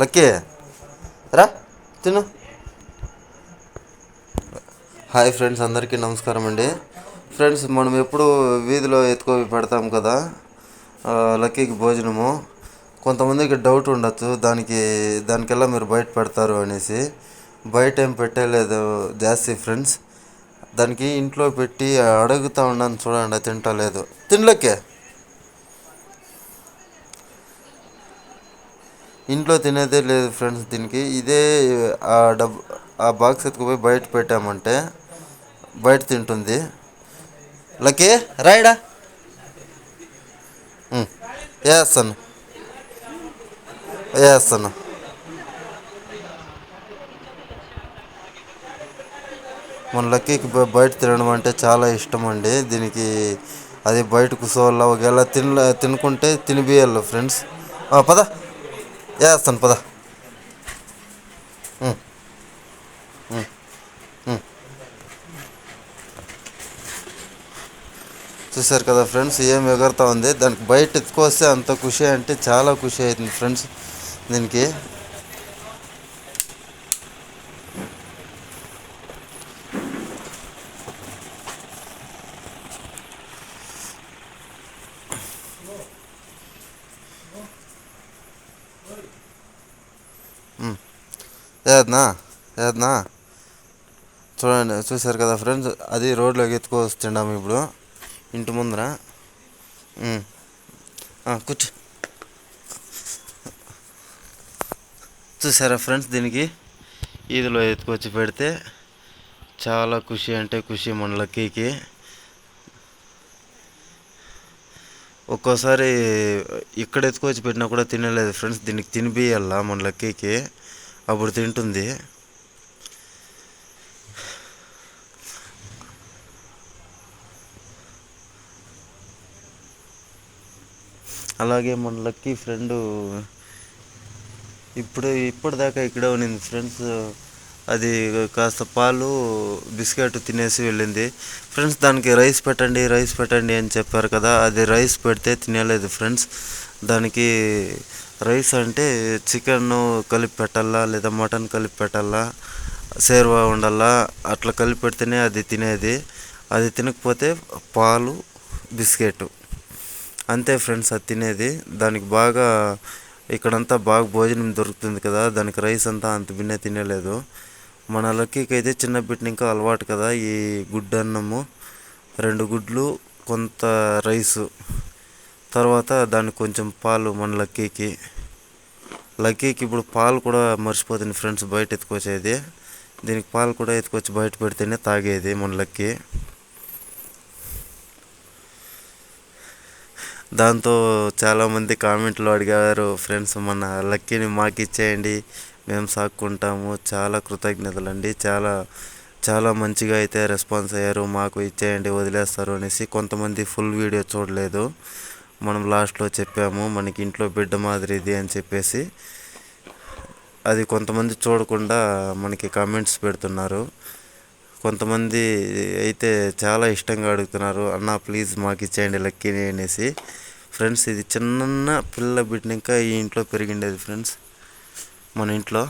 Lucky. రా తిను. Hi friends అందరికీ నమస్కారం అండి. ఫ్రెండ్స్ మనం ఎప్పుడు వీధిలో ఎత్తుకో పెడతాం కదా లక్కీకి భోజనము. కొంతమందికి డౌట్ ఉండొచ్చు దానికి దానికెల్లా మీరు బయట పెడతారు అనేసి. బయట ఏం పెట్టలేదు జాస్తి ఫ్రెండ్స్. దానికి ఇంట్లో పెట్టి అడుగుతా ఉన్నాను చూడండి తింటా లేదు. తినలేకే ఇంట్లో తినేదే లేదు ఫ్రెండ్స్ దీనికి. ఇదే ఆ డబ్ ఆ బాక్స్ ఎత్తుకుపోయి బయట పెట్టామంటే బయట తింటుంది. లక్కీ రాయడా? వేస్తాను. వేస్తాను. మన లక్కీకి బయట తినడం అంటే చాలా ఇష్టం అండి. దీనికి అది బయట కూర్చోవాల? ఒకవేళ తిన తినుకుంటే తినిపియాలి ఫ్రెండ్స్. పద. వేస్తాను పద. చూసారు కదా ఫ్రెండ్స్ ఏం ఎగురుతూ ఉంది. దానికి బయట ఎత్తుకొస్తే అంత ఖుషి అంటే చాలా ఖుషి అవుతుంది ఫ్రెండ్స్ దీనికి. ఏదన్నా ఏదన్నా. చూడండి చూసారు కదా ఫ్రెండ్స్ అది రోడ్లోకి ఎత్తుకొస్తున్నాము ఇప్పుడు. ఇంటి ముందర. కూర్చో. చూసారా ఫ్రెండ్స్ దీనికి? ఈదులో ఎత్తుకొచ్చి పెడితే చాలా ఖుషి అంటే ఖుషి మన లక్కీకి. ఒక్కోసారి ఇక్కడ ఎత్తుకొచ్చి పెట్టినా కూడా తినలేదు ఫ్రెండ్స్ దీనికి తినిపియాల మన లక్కీకి? అప్పుడు తింటుంది. అలాగే మన లక్కీ ఫ్రెండు ఇప్పుడు ఇప్పటిదాకా ఇక్కడే ఉన్నింది ఫ్రెండ్స్ అది కాస్త పాలు బిస్కెట్ తినేసి వెళ్ళింది. ఫ్రెండ్స్ దానికి రైస్ పెట్టండి రైస్ పెట్టండి అని చెప్పారు కదా అది రైస్ పెడితే తినలేదు ఫ్రెండ్స్. దానికి రైస్ అంటే చికెన్ కలిపి పెట్టాలా లేదా మటన్ కలిపి పెట్టాలా సేర్వా ఉండాలా అట్లా కలిపి పెడితేనే అది తినేది. అది తినకపోతే పాలు బిస్కెట్. అంతే ఫ్రెండ్స్ అది తినేది. దానికి బాగా ఇక్కడంతా బాగా భోజనం దొరుకుతుంది కదా దానికి రైస్ అంతా అంత బిన్నే తినలేదు. మన లక్కీకి అయితే చిన్న బిడ్డ ఇంకా అలవాటు కదా ఈ గుడ్డు అన్నము రెండు గుడ్లు కొంత రైసు. తర్వాత దాన్ని కొంచెం పాలు మన లక్కీకి. లక్కీకి ఇప్పుడు పాలు కూడా మర్చిపోతుంది ఫ్రెండ్స్ బయట ఎత్తుకొచ్చేది. దీనికి పాలు కూడా ఎత్తుకొచ్చి బయట పెడితేనే తాగేది మన లక్కీ. దాంతో చాలామంది కామెంట్లు అడిగారు ఫ్రెండ్స్ మన లక్కీని మాకు ఇచ్చేయండి మేము సాక్కుంటాము. చాలా కృతజ్ఞతలు అండి చాలా చాలా మంచిగా అయితే రెస్పాన్స్ అయ్యారు మాకు ఇచ్చేయండి వదిలేస్తారు అనేసి కొంతమంది ఫుల్ వీడియో చూడలేదు. మనం లాస్ట్లో చెప్పాము మనకి ఇంట్లో బిడ్డ మాదిరిది అని చెప్పేసి. అది కొంతమంది చూడకుండా మనకి కామెంట్స్ పెడుతున్నారు. కొంతమంది అయితే చాలా ఇష్టంగా అడుగుతున్నారు అన్న ప్లీజ్ మాకు ఇచ్చేయండి లక్కీని అనేసి. ఫ్రెండ్స్ ఇది చిన్న పిల్ల బిడ్డ ఇంకా ఈ ఇంట్లో పెరిగిండేది ఫ్రెండ్స్ మన ఇంట్లో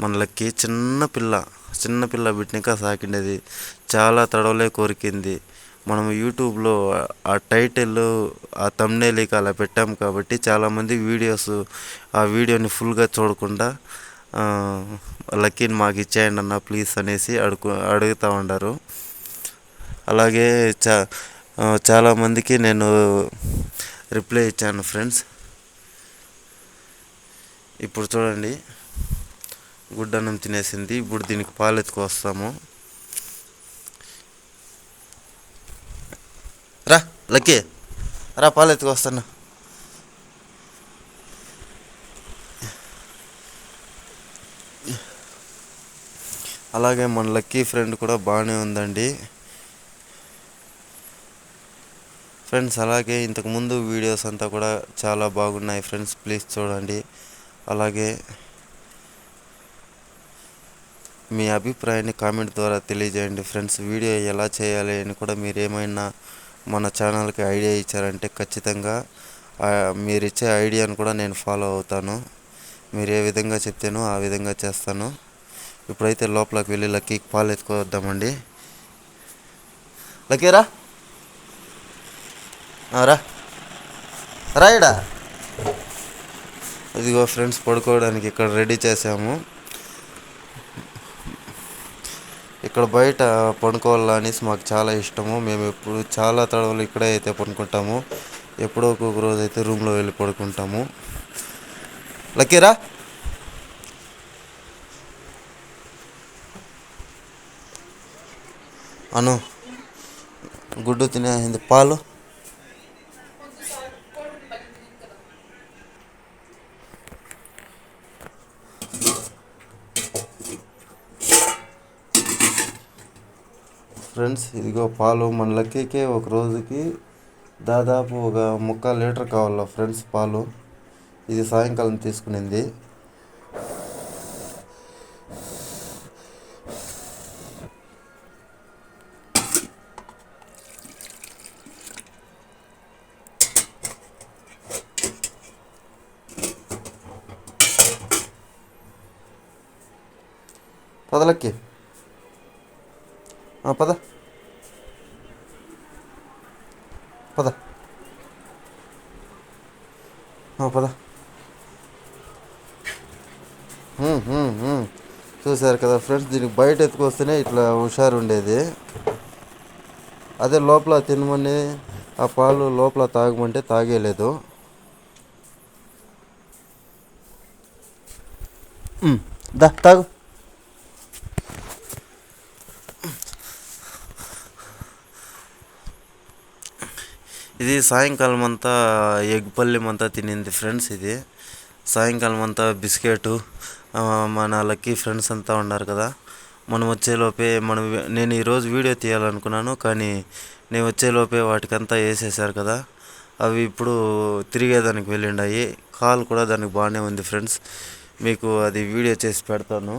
మన లక్కీ చిన్న పిల్ల చిన్న పిల్ల బిడ్డనిక సాకిండేది. చాలా తడవలే కోరికింది. మనం యూట్యూబ్లో ఆ టైటిల్ ఆ తమ్నేలిక అలా పెట్టాం కాబట్టి చాలామంది వీడియోస్ ఆ వీడియోని ఫుల్గా చూడకుండా లక్కీని మాకు ఇచ్చేయండి అన్న ప్లీజ్ అనేసి అడుగు అడుగుతూ ఉండారు. అలాగే చా చాలామందికి నేను రిప్లై ఇచ్చాను ఫ్రెండ్స్. ఇప్పుడు చూడండి. గుడ్డన్నం తినేసింది. ఇప్పుడు దీనికి పాలు ఎత్తుకొస్తాము. రా లక్కీ. రా పాలు ఎత్తుకొస్తాను అలాగే మన లక్కీ ఫ్రెండ్ కూడా బాగానే ఉందండి. ఫ్రెండ్స్ అలాగే ఇంతకుముందు వీడియోస్ అంతా కూడా చాలా బాగున్నాయి. ఫ్రెండ్స్ ప్లీజ్ చూడండి. అలాగే మీ అభిప్రాయాన్ని కామెంట్ ద్వారా తెలియజేయండి. ఫ్రెండ్స్ వీడియో ఎలా చేయాలి అని కూడా మీరు ఏమైనా మన ఛానల్కి ఐడియా ఇచ్చారంటే ఖచ్చితంగా మీరు ఇచ్చే ఐడియాను కూడా నేను ఫాలో అవుతాను. మీరు ఏ విధంగా చెప్తేనో ఆ విధంగా చేస్తాను. ఇప్పుడైతే లోపలికి వెళ్ళి లక్కీకి పాలు ఎత్తుకోవద్దామండి లక్కీరా రా. రాయడా ఇదిగో ఫ్రెండ్స్ పడుకోవడానికి ఇక్కడ రెడీ చేసాము ఇక్కడ బయట పడుకోవాలనేసి మాకు చాలా ఇష్టము. మేము ఎప్పుడు చాలా తడవలు ఇక్కడే అయితే పడుకుంటాము ఎప్పుడో ఒక్కొక్క రోజు అయితే రూమ్లో వెళ్ళి పడుకుంటాము. లక్కీరా అను. గుడ్డు తినేసింది పాలు. ఫ్రెండ్స్ ఇదిగో పాలు మన లక్కీకే ఒక రోజుకి దాదాపు ఒక ముక్క లీటర్ కావాలా ఫ్రెండ్స్ పాలు? ఇది సాయంకాలం తీసుకునింది. పదలక్కి పద పద పద చూసారు కదా ఫ్రెండ్స్ దీనికి బయట ఎత్తుకొస్తేనే ఇట్లా హుషారు ఉండేది అదే లోపల తినమని ఆ పాలు లోపల తాగమంటే తాగేలేదు దా తాగు. ఇది సాయంకాలం అంతా ఎగ్ పల్లెం అంతా తినింది ఫ్రెండ్స్ ఇది. సాయంకాలం అంతా బిస్కెట్ మన లక్కీ ఫ్రెండ్స్ అంతా ఉన్నారు కదా. మనం వచ్చేలోపే మనం నేను ఈరోజు వీడియో తీయాలనుకున్నాను కానీ నేను వచ్చేలోపే వాటికంతా వేసేసారు కదా. అవి ఇప్పుడు తిరిగేదానికి వెళ్ళిండాయి. కాల్ కూడా దానికి బాగానే ఉంది ఫ్రెండ్స్. మీకు అది వీడియో చేసి పెడతాను.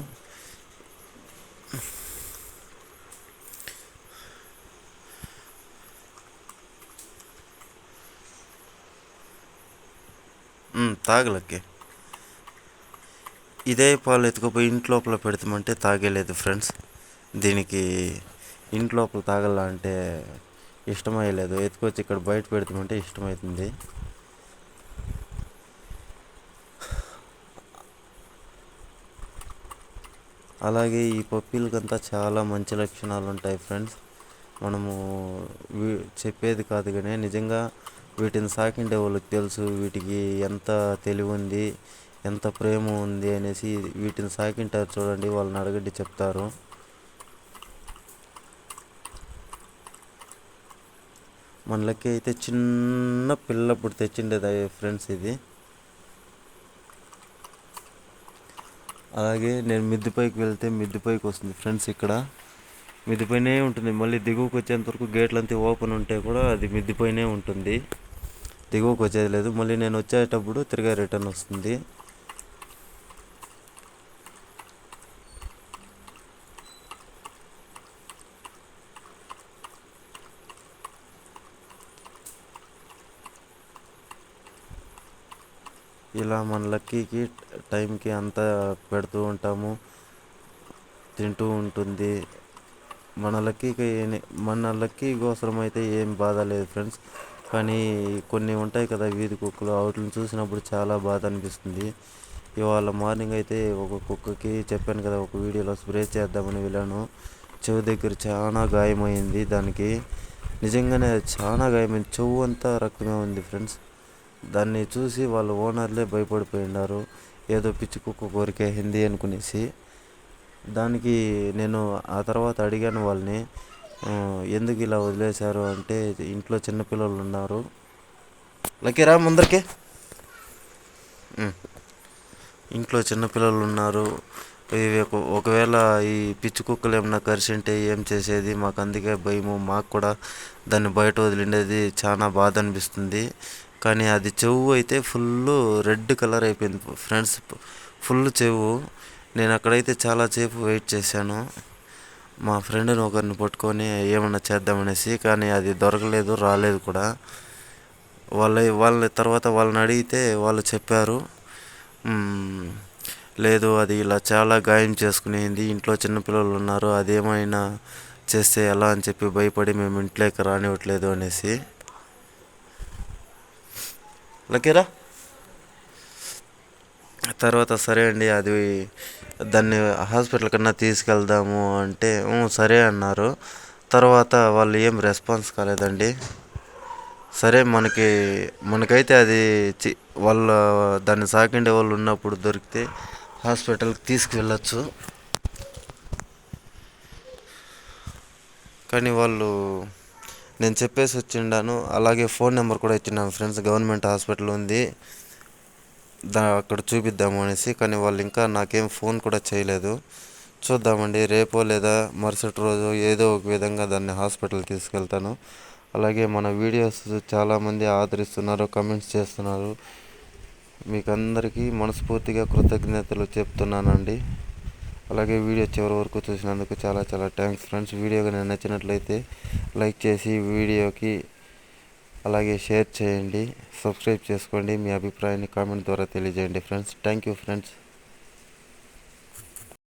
తాగలక్కి ఇదే పాలు ఎత్తుకుపోయి ఇంట్లోపల పెడతామంటే తాగేలేదు ఫ్రెండ్స్. దీనికి ఇంట్లోపల తాగల అంటే ఇష్టమయ్యలేదు ఎత్తుకొచ్చి ఇక్కడ బయట పెడతామంటే ఇష్టమవుతుంది అలాగే ఈ పప్పీలకంతా చాలా మంచి లక్షణాలు ఉంటాయి ఫ్రెండ్స్. మనము చెప్పేది కాదు కానీ నిజంగా వీటిని సాకిండే వాళ్ళకి తెలుసు వీటికి ఎంత తెలివి ఉంది ఎంత ప్రేమ ఉంది అనేసి వీటిని సాకింటారు చూడండి వాళ్ళని అడగండి చెప్తారు. మనలకి అయితే చిన్న పిల్లప్పుడు తెచ్చిండేది ఫ్రెండ్స్ ఇది. అలాగే నేను మిద్దిపైకి వెళ్తే మిద్దిపైకి వస్తుంది ఫ్రెండ్స్ ఇక్కడ. మిద్దిపైనే ఉంటుంది మళ్ళీ దిగువకు వచ్చేంత వరకు గేట్లంతా ఓపెన్ ఉంటే కూడా అది మిద్దిపైనే ఉంటుంది. దిగువకు వచ్చేది లేదు. మళ్ళీ నేను వచ్చేటప్పుడు తిరిగి రిటర్న్ వస్తుంది. ఇలా మన లక్కీకి టైంకి అంతా పెడుతూ ఉంటాము. తింటూ ఉంటుంది. మన లక్కీకి మన లక్కీ కోసరం అయితే ఏం బాధ లేదు ఫ్రెండ్స్. కానీ కొన్ని ఉంటాయి కదా వీధి కుక్కలు వాటిని చూసినప్పుడు చాలా బాధ అనిపిస్తుంది. ఇవాళ మార్నింగ్ అయితే ఒక కుక్కకి చెప్పాను కదా ఒక వీడియోలో స్ప్రే చేద్దామని వెళ్ళాను. చెవి దగ్గర చాలా గాయమైంది దానికి. నిజంగానే చాలా గాయమైంది. చెవు అంతా రక్తమే ఉంది ఫ్రెండ్స్. దాన్ని చూసి వాళ్ళ ఓనర్లే భయపడిపోయినారు. ఏదో పిచ్చి కుక్క కోరికే హిందీ అనుకునేసి. దానికి నేను ఆ తర్వాత అడిగాను వాళ్ళని ఎందుకు ఇలా వదిలేశారు అంటే ఇంట్లో చిన్నపిల్లలు ఉన్నారు. లక్కీరా రా ముందరికే. ఇంట్లో చిన్నపిల్లలు ఉన్నారు. ఇవి ఒకవేళ ఈ పిచ్చి కుక్కలు ఏమన్నా కరిసింటే ఏం చేసేది? మాకు అందుకే భయము. మాకు కూడా దాన్ని బయట వదిలిండేది చాలా బాధ అనిపిస్తుంది. కానీ అది చెవు అయితే ఫుల్ రెడ్ కలర్ అయిపోయింది. ఫ్రెండ్స్ ఫుల్ చెవు. నేను అక్కడైతే చాలాసేపు వెయిట్ చేశాను. మా ఫ్రెండ్ని ఒకరిని పట్టుకొని ఏమన్నా చేద్దామనేసి కానీ అది దొరకలేదు రాలేదు కూడా. వాళ్ళ వాళ్ళ తర్వాత వాళ్ళని అడిగితే వాళ్ళు చెప్పారు లేదు అది ఇలా చాలా గాయం చేసుకునేది ఇంట్లో చిన్నపిల్లలు ఉన్నారు అదేమైనా చేస్తే ఎలా అని చెప్పి భయపడి మేము ఇంట్లోకి రానివ్వట్లేదు అనేసి. లక్కీరా? తర్వాత సరే అండి అది దాన్ని హాస్పిటల్ కన్నా తీసుకెళ్దాము అంటే సరే అన్నారు. తర్వాత వాళ్ళు ఏం రెస్పాన్స్ కాలేదండి. సరే మనకి మనకైతే అది చి- వాళ్ళ దాన్ని సాకిండే వాళ్ళు ఉన్నప్పుడు దొరికితే హాస్పిటల్కి తీసుకువెళ్ళచ్చు. కానీ వాళ్ళు నేను చెప్పేసి వచ్చిండాను. అలాగే ఫోన్ నెంబర్ కూడా ఇచ్చినాను ఫ్రెండ్స్. గవర్నమెంట్ హాస్పిటల్ ఉంది. దా అక్కడ చూపిద్దాము అనేసి కానీ వాళ్ళు ఇంకా నాకేం ఫోన్ కూడా చేయలేదు. చూద్దామండి రేపో లేదా మరుసటి రోజు ఏదో ఒక విధంగా దాన్ని హాస్పిటల్ తీసుకెళ్తాను. అలాగే మన వీడియోస్ చాలామంది ఆదరిస్తున్నారు కమెంట్స్ చేస్తున్నారు. మీకు అందరికీ మనస్ఫూర్తిగా కృతజ్ఞతలు చెప్తున్నానండి. అలాగే వీడియో చివరి వరకు చూసినందుకు చాలా చాలా థ్యాంక్స్ ఫ్రెండ్స్. వీడియో కానీ నచ్చినట్లయితే లైక్ చేసి వీడియోకి అలాగే షేర్ చేయండి సబ్స్క్రైబ్ చేసుకోండి మీ అభిప్రాయాన్ని కామెంట్ ద్వారా తెలియజేయండి ఫ్రెండ్స్. Thank you friends.